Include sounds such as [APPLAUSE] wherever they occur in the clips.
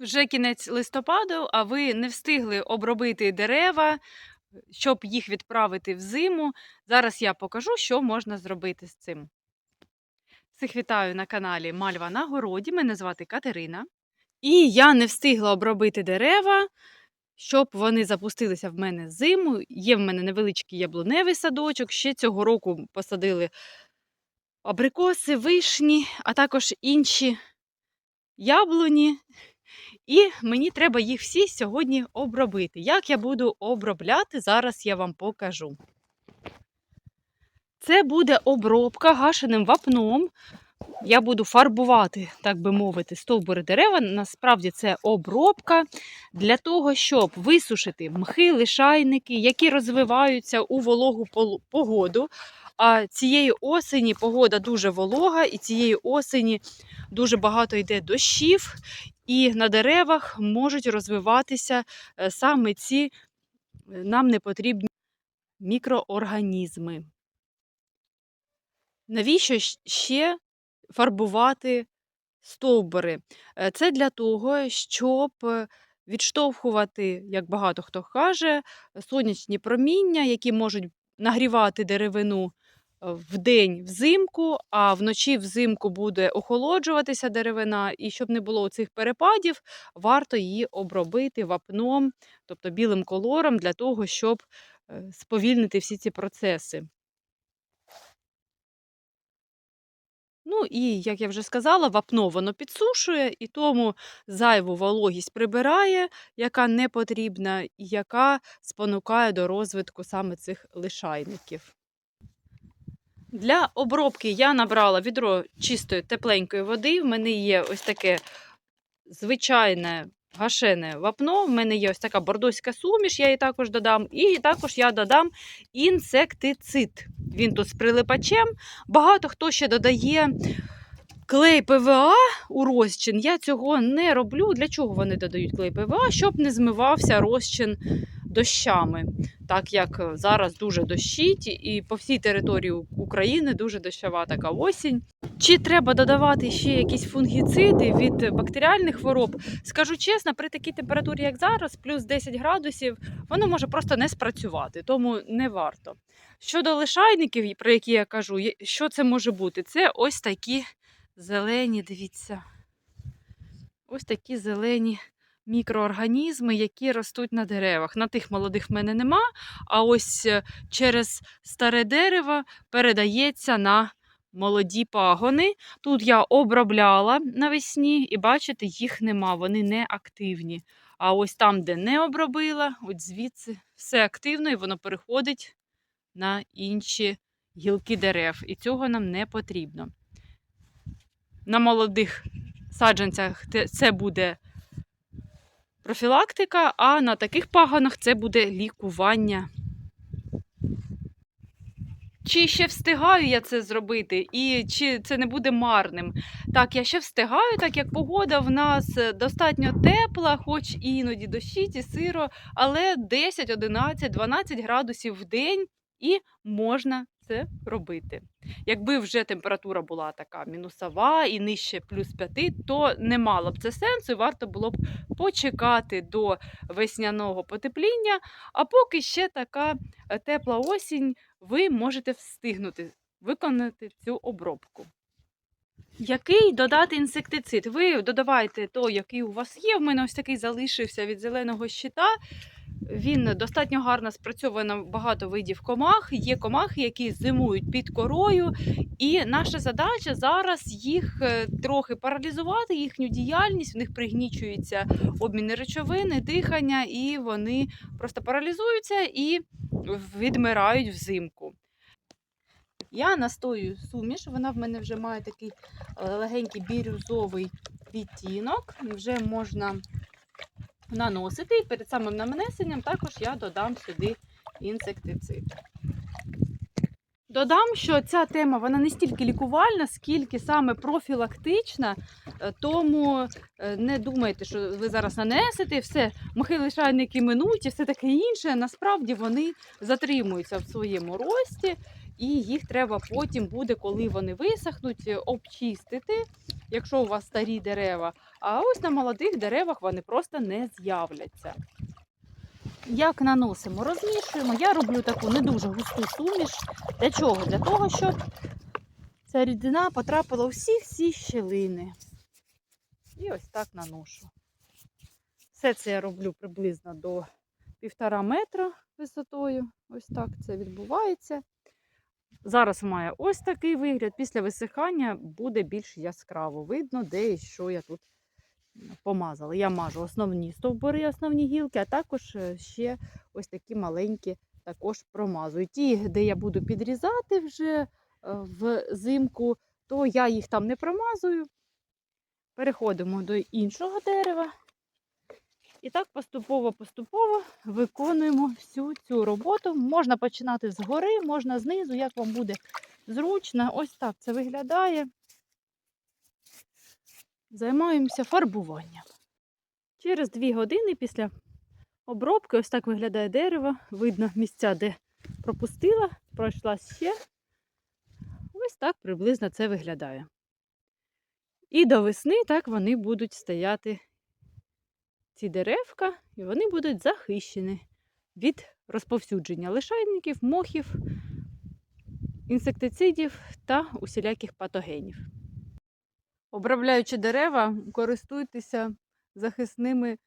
Вже кінець листопаду, а ви не встигли обробити дерева, щоб їх відправити в зиму. Зараз я покажу, що можна зробити з цим. Всіх вітаю на каналі Мальва на городі. Мене звати Катерина. І я не встигла обробити дерева, щоб вони запустилися в мене зиму. Є в мене невеличкий яблуневий садочок. Ще цього року посадили абрикоси, вишні, а також інші яблуні. І мені треба їх всі сьогодні обробити. Як я буду обробляти, зараз я вам покажу. Це буде обробка гашеним вапном. Я буду фарбувати, так би мовити, стовбури дерева. Насправді це обробка для того, щоб висушити мхи, лишайники, які розвиваються у вологу погоду. А цієї осені погода дуже волога, і цієї осені дуже багато йде дощів, і на деревах можуть розвиватися е, саме ці е, нам непотрібні мікроорганізми. Навіщо ще фарбувати стовбури? Е, Це для того, щоб відштовхувати, як багато хто каже, сонячні проміння, які можуть нагрівати деревину вдень взимку, а вночі взимку буде охолоджуватися деревина, і щоб не було цих перепадів, варто її обробити вапном, тобто білим колором, для того, щоб е, сповільнити всі ці процеси. Ну і, як я вже сказала, вапно воно підсушує і тому зайву вологість прибирає, яка не потрібна, і яка спонукає до розвитку саме цих лишайників. Для обробки я набрала відро чистої тепленької води. В мене є ось таке звичайне гашене вапно. В мене є ось така бордоська суміш, я її також додам. І також я додам інсектицид. Він тут з прилипачем. Багато хто ще додає клей ПВА у розчин. Я цього не роблю. Для чого вони додають клей ПВА? Щоб не змивався розчин дощами. Так як е, зараз дуже дощить, і по всій території України дуже дощова така осінь. Чи треба додавати ще якісь фунгіциди від бактеріальних хвороб? Скажу чесно, при такій температурі, як зараз, плюс 10 градусів, воно може просто не спрацювати, тому не варто. Щодо лишайників, про які я кажу, що це може бути? Це ось такі зелені, дивіться. Ось такі зелені мікроорганізми, які ростуть на деревах. На тих молодих в мене нема, а ось е, через старе дерево передається на молоді пагони. Тут я обробляла навесні, і бачите, їх нема, вони не активні. А ось там, де не обробила, от звідси все активно і воно переходить на інші гілки дерев. І цього нам не потрібно. На молодих саджанцях це буде профілактика, а на таких пагонах це буде лікування. Чи ще встигаю я це зробити, і чи це не буде марним? Так, я ще встигаю, так як погода в нас е, достатньо тепла, хоч іноді дощить і сиро, але 10, 11, 12 градусів в день і можна це робити. Якби вже температура була така мінусова і нижче плюс 5, то не мало б це сенсу, і варто було б почекати до весняного потепління, а поки ще така е, тепла осінь, ви можете встигнути виконати цю обробку. Який додати інсектицид? Ви додавайте той, який у вас є. В мене ось такий залишився від зеленого щита. Він достатньо гарно спрацьовує на багато видів комах. Є комахи, які зимують під корою. І наша задача зараз їх е, трохи паралізувати, їхню діяльність. В них пригнічується обмін речовини, дихання, і вони просто паралізуються і відмирають взимку. Я настоюю суміш, вона в мене вже має такий е, легенький бірюзовий відтінок. Вже можна наносити. І перед самим нанесенням також я додам сюди інсектицид. Додам, що ця тема вона не стільки лікувальна, скільки саме профілактична, е, тому е, не думайте, що ви зараз нанесете все, махи лишайники минуть і все таке інше. Насправді вони затримуються в своєму рості, і їх треба потім буде, коли вони висохнуть, е, обчистити якщо у вас старі дерева. А ось на молодих деревах вони просто не з'являться. Як наносимо? Розмішуємо. Я роблю таку не дуже густу суміш. Для чого? Для того, щоб ця рідина потрапила у всі всі щілини. І ось так наношу. Все це я роблю приблизно до півтора метра висотою. Ось так це відбувається. Зараз має ось такий вигляд. Після висихання буде більш яскраво видно, де і що я тут помазала. Я мажу основні стовбури, основні гілки, а також е, ще ось такі маленькі також промазую. Ті, де я буду підрізати вже е, взимку, то я їх там не промазую. Переходимо до іншого дерева. І так поступово-поступово виконуємо всю цю роботу. Можна починати згори, можна знизу, як вам буде зручно. Ось так це виглядає. Займаємося фарбуванням. Через дві години після обробки ось так виглядає дерево. Видно місця, де пропустила, пройшла ще. Ось так приблизно це виглядає. І до весни так вони будуть стояти ці деревка, і вони будуть захищені від розповсюдження лишайників, мохів, інсектицидів та усіляких патогенів. Обробляючи дерева, користуйтеся захисними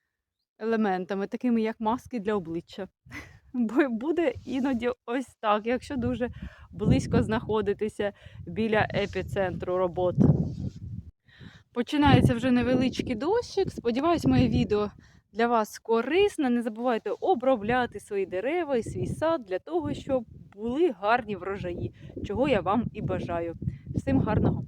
елементами, такими як маски для обличчя. [LAUGHS] Бо буде іноді ось так, якщо дуже близько знаходитися біля епіцентру робот. Починається вже невеличкий дощик. Сподіваюсь, моє відео для вас корисне. Не забувайте обробляти свої дерева і свій сад для того, щоб були гарні врожаї, чого я вам і бажаю. Всім гарного!